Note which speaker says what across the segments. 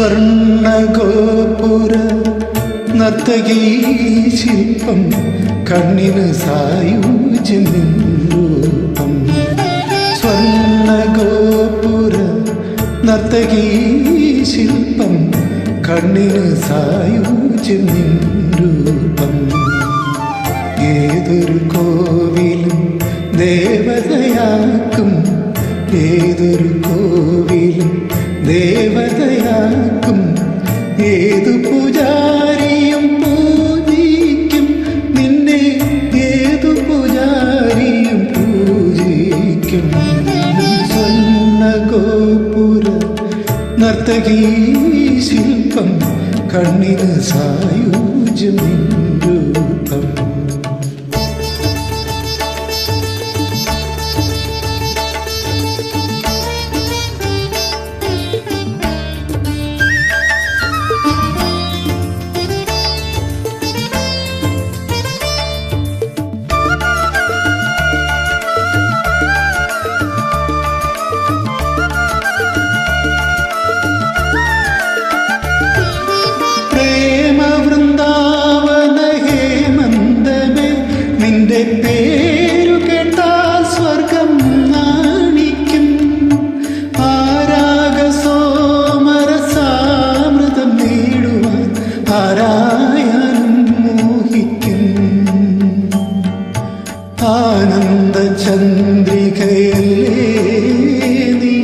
Speaker 1: സ്വർണഗോപുര നർത്തകീ ശില്പം കണ്ണിന് സായുജ്യം രൂപം സ്വർണഗോപുര നർത്തകീ ശില്പം കണ്ണിന് സായുജ്യം രൂപം ഏതൊരു കോവിലും ദേവതയാക്കും ഏതൊരു കോവിലും ദേവതയാക്കും. ഏതു പൂജാരിയും പൂജിക്കും. നിന്നെ ഏതു പൂജാരിയും പൂജിക്കും. സ്വർണഗോപുര നർത്തകീ ശില്പം കണ്ണിന് സായുജ്യം രൂപം. നിന്റെ പേരു കേട്ടാൽ സ്വർഗം നാണിക്കും. ആരാഗ സോമരസാമൃതം നേടുവാൻ ആരായാലും മോഹിക്കും. ആനന്ദ ചന്ദ്രികയല്ലേ നീ?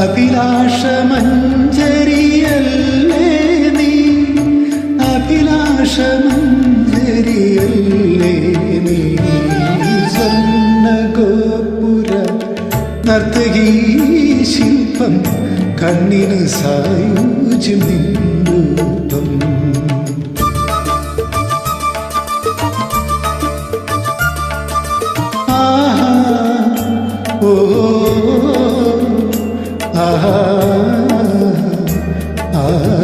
Speaker 1: അഭിലാഷമഞ്ചരിയല്ലേ നീ? അഭിലാഷ നർത്തകീ ശില്പം കണ്ണിന് സായുജ്യം നിൻരൂപം ആഹാ ഓ ആഹാ ആഹാ.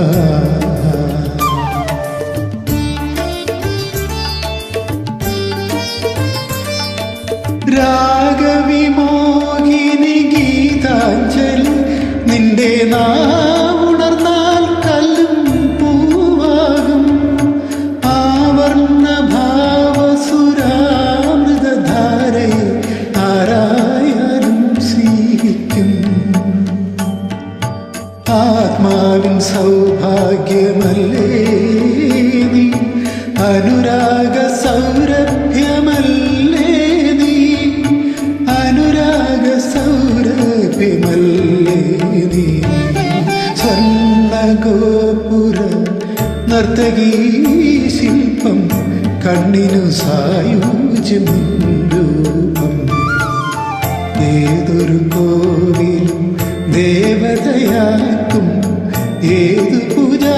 Speaker 1: സൗഭാഗ്യമല്ലേ നീ അനുരാഗ സൗരഭ്യമല്ലേ നീ അനുരാഗ സൗരഭ്യമല്ലേ നീ സ്വർണഗോപുര നർത്തകീ ശില്പം കണ്ണിനു സായുജ്യം രൂപം? ഏതൊരു കോവിലും ദേവതയാക്കും ഏതു പുരാ